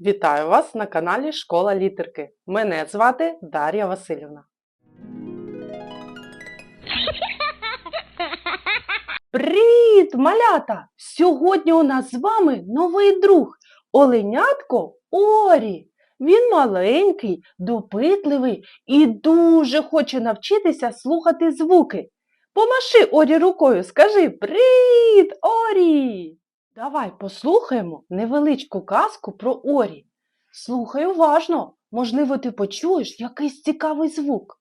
Вітаю вас на каналі Школа літерки. Мене звати Дар'я Васильівна. Привіт, малята! Сьогодні у нас з вами новий друг Оленятко Орі. Він маленький, допитливий і дуже хоче навчитися слухати звуки. Помаши Орі рукою, скажи Привіт, Орі! Давай послухаємо невеличку казку про Орі. Слухай уважно, можливо, ти почуєш якийсь цікавий звук.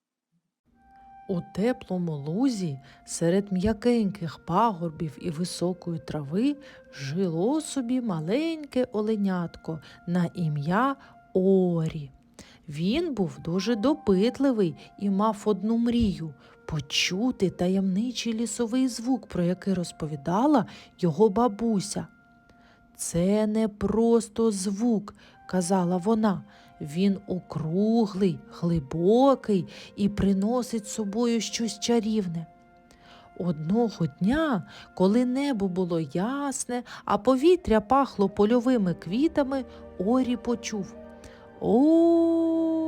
У теплому лузі серед м'якеньких пагорбів і високої трави жило собі маленьке оленятко на ім'я Орі. Він був дуже допитливий і мав одну мрію почути таємничий лісовий звук, про який розповідала його бабуся. Це не просто звук, казала вона. Він округлий, глибокий і приносить собою щось чарівне. Одного дня, коли небо було ясне, а повітря пахло польовими квітами, Орі почув О.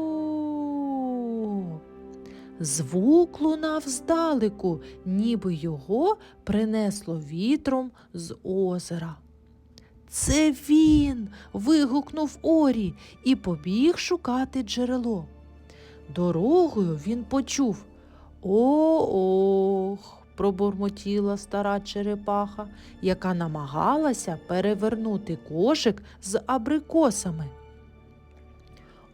Звук лунав здалеку, ніби його принесло вітром з озера. Це він. вигукнув Орі і побіг шукати джерело. Дорогою він почув О-ох, пробурмотіла стара черепаха, яка намагалася перевернути кошик з абрикосами.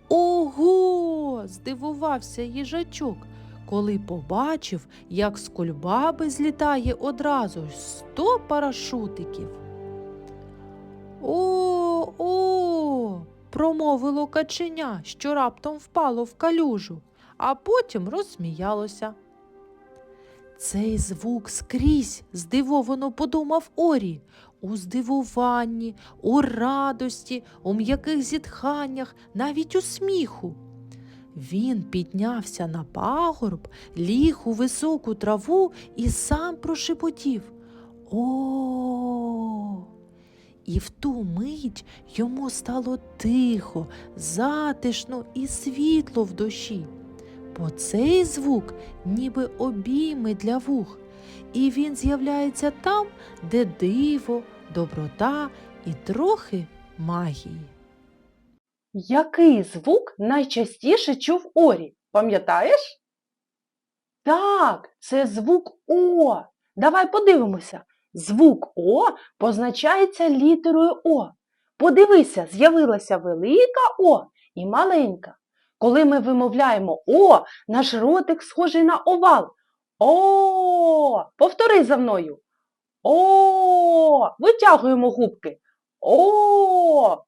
Ого! здивувався їжачок, коли побачив, як з кульбаби злітає одразу сто парашутиків. О, о, промовило каченя, що раптом впало в калюжу, а потім розсміялося. Цей звук скрізь, здивовано подумав Орі, у здивуванні, у радості, у м'яких зітханнях, навіть у сміху. Він піднявся на пагорб, ліг у високу траву і сам прошепотів. О. І в ту мить йому стало тихо, затишно і світло в душі. Бо цей звук ніби обійми для вух, і він з'являється там, де диво, доброта і трохи магії. Який звук найчастіше чув Орі? Пам'ятаєш? Так, це звук О. Давай подивимося. Звук О позначається літерою О. Подивися, з'явилася велика О і маленька. Коли ми вимовляємо О, наш ротик схожий на овал. О! Повтори за мною. О! Витягуємо губки. О!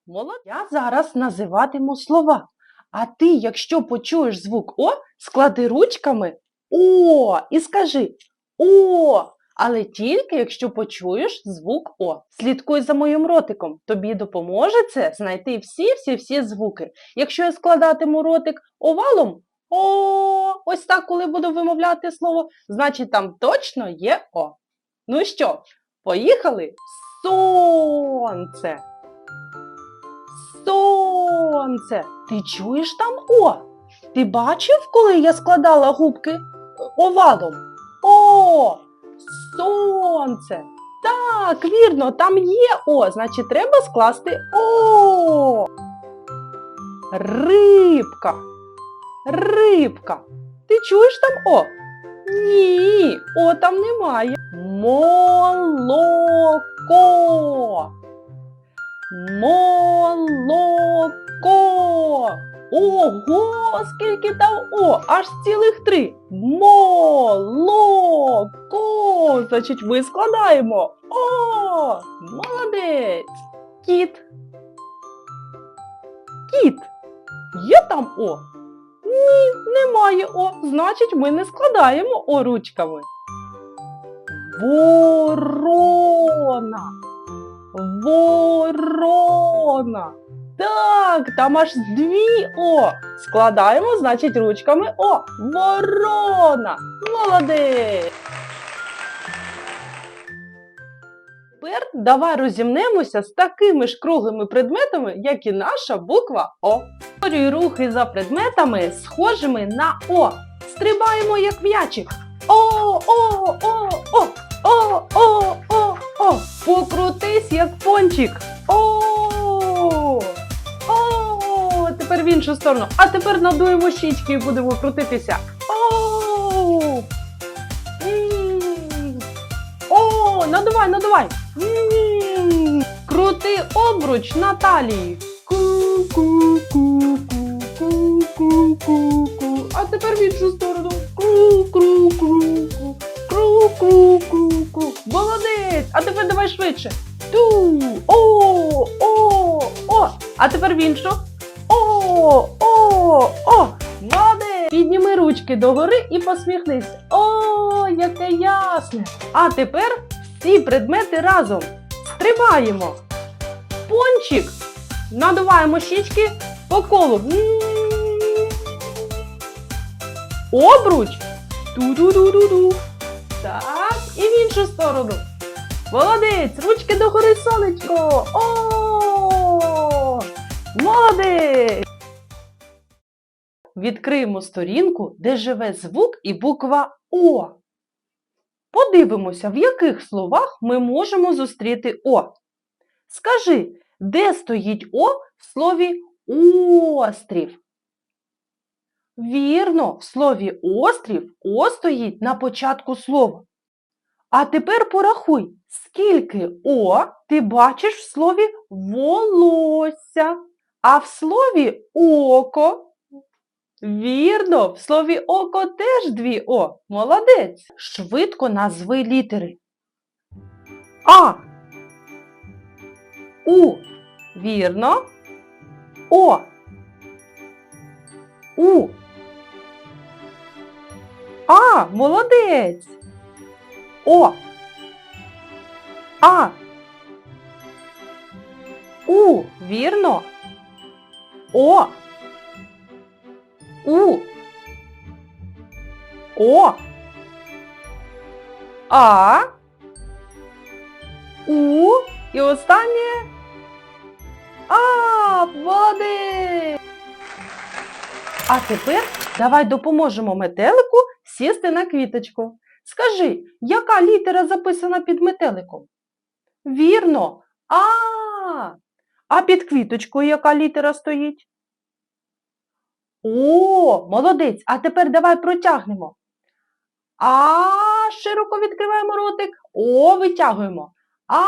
Молодець. Я зараз називатиму слова. А ти, якщо почуєш звук О, склади ручками О і скажи О! Але тільки якщо почуєш звук О. Слідкуй за моїм ротиком. Тобі допоможе це знайти всі-всі-всі звуки. Якщо я складатиму ротик овалом, О, ось так, коли буду вимовляти слово, значить там точно є О. Ну що, поїхали? Сонце. Сонце. Ти чуєш там О? Ти бачив, коли я складала губки овалом? О! Сонце. Так, вірно, там є О, значить треба скласти О. Рибка. Рибка. Ти чуєш там О? Ні, О там немає. Молоко. Молоко. Ого, скільки там О, аж цілих три. Молоко. Значить, ми складаємо. О, молодець. Кіт. Кіт. Є там О? Ні, немає О. Значить, ми не складаємо О ручками. Ворона. Там аж дві О. Складаємо, значить, ручками О. Ворона. Молодець. Тепер давай розімнемося з такими ж круглими предметами, як і наша буква О. Повторюй рухи за предметами, схожими на О. Стрибаємо як м'ячик. О, о, о, о, о, о, о, о. Покрутись як пончик. О, о, тепер в іншу сторону. А тепер надуємо щічки і будемо крутитися. О, о, надувай, надувай. Крути обруч на талії. Ку-ку-ку-ку-ку-ку-ку. А тепер в іншу сторону. Кру-кру-кру-ку. Кру-кру-кру-ку. Молодець! А тепер давай швидше. Ту. О, о, о. А тепер в іншу. О, о, о. Молодець! Підніми ручки догори і посміхнись. О, яке ясне! А тепер всі предмети разом. Стрибаємо. Пончик. Надуваємо щічки по колу. Обруч. Ту-ду-ду-ду-ду. Так, і в іншу сторону. Молодець! Ручки догори, сонечко! О! Молодець! Відкриємо сторінку, де живе звук і буква О. Подивимося, в яких словах ми можемо зустріти О. Скажи, де стоїть О в слові острів? Вірно, в слові острів О стоїть на початку слова. А тепер порахуй, скільки О ти бачиш в слові волосся, а в слові око. Вірно, в слові око теж дві О. Молодець. Швидко назви літери. А. У. Вірно. О. У. А, молодець. О. А. У. Вірно. О. У. О. А. У. І останнє. А, молодець. А тепер давай допоможемо метелику сісти на квіточку. Скажи, яка літера записана під метеликом? Вірно. А. А під квіточкою яка літера стоїть? О, молодець. А тепер давай протягнемо. А широко відкриваємо ротик. О, витягуємо. А.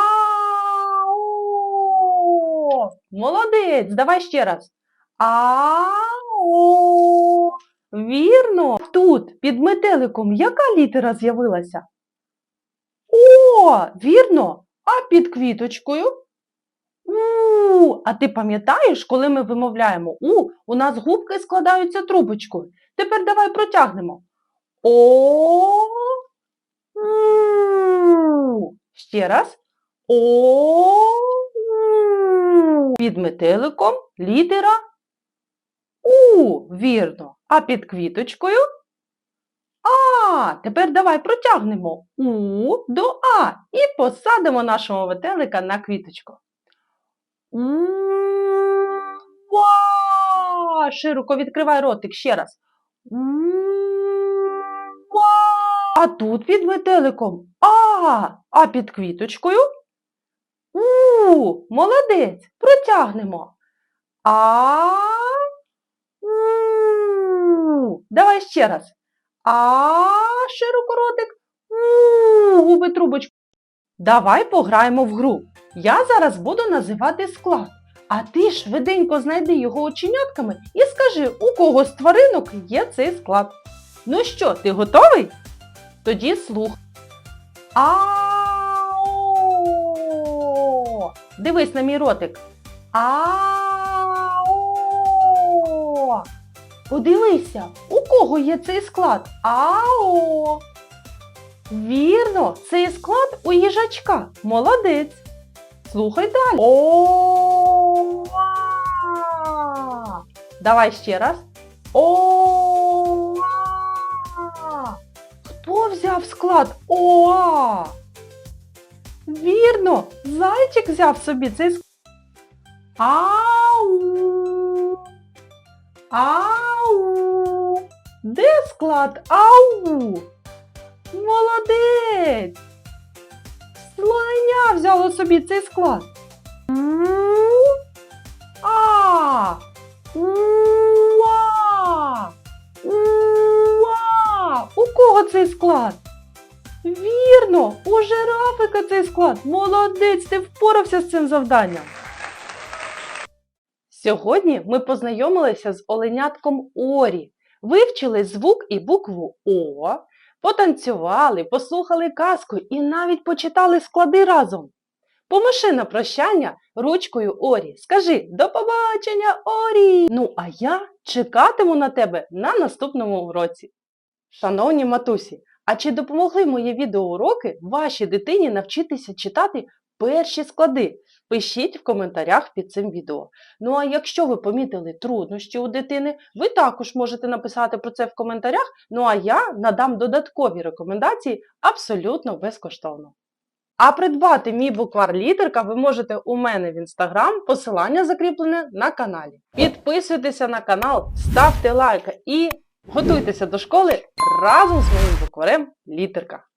Молодець. Давай ще раз. А. Вірно. Тут під метеликом яка літера з'явилася? О, вірно. А під квіточкою? У. А ти пам'ятаєш, коли ми вимовляємо У, у нас губки складаються трубочкою. Тепер давай протягнемо. О. Ще раз. О. Під метеликом літера У. Вірно. А під квіточкою? А. Тепер давай протягнемо У до А і посадимо нашого метелика на квіточку. Широко відкривай ротик ще раз. А тут під метеликом А, а під квіточкою. У, молодець, протягнемо. А. У. Давай ще раз. А, широко ротик. У, губи трубочку. Давай пограємо в гру. Я зараз буду називати склад, а ти швиденько знайди його оченятками і скажи, у кого з тваринок є цей склад. Ну що, ти готовий? Тоді слух. Ао. Дивись на мій ротик. Ао. Подивися, у кого є цей склад? Ао. Вірно, цей склад у їжачка. Молодець. Слухай далі. О. Давай ще раз. О. Хто взяв склад ОА? Вірно, зайчик взяв собі цей склад. Ау. Ау. Де склад? Ау. Молодець. Слоня взяло собі цей склад. А. Уа. Уа. У кого цей склад? Вірно, у жирафика цей склад. Молодець, ти впорався з цим завданням. Сьогодні ми познайомилися з оленятком Орі, вивчили звук і букву О, потанцювали, послухали казку і навіть почитали склади разом. Помаши на прощання ручкою Орі. Скажи до побачення, Орі! Ну а я чекатиму на тебе на наступному уроці. Шановні матусі, а чи допомогли мої відеоуроки вашій дитині навчитися читати перші склади? Пишіть в коментарях під цим відео. Ну а якщо ви помітили труднощі у дитини, ви також можете написати про це в коментарях. Ну а я надам додаткові рекомендації абсолютно безкоштовно. А придбати мій буквар літерка ви можете у мене в інстаграм, посилання закріплене на каналі. Підписуйтеся на канал, ставте лайк і готуйтеся до школи разом з моїм букварем літерка.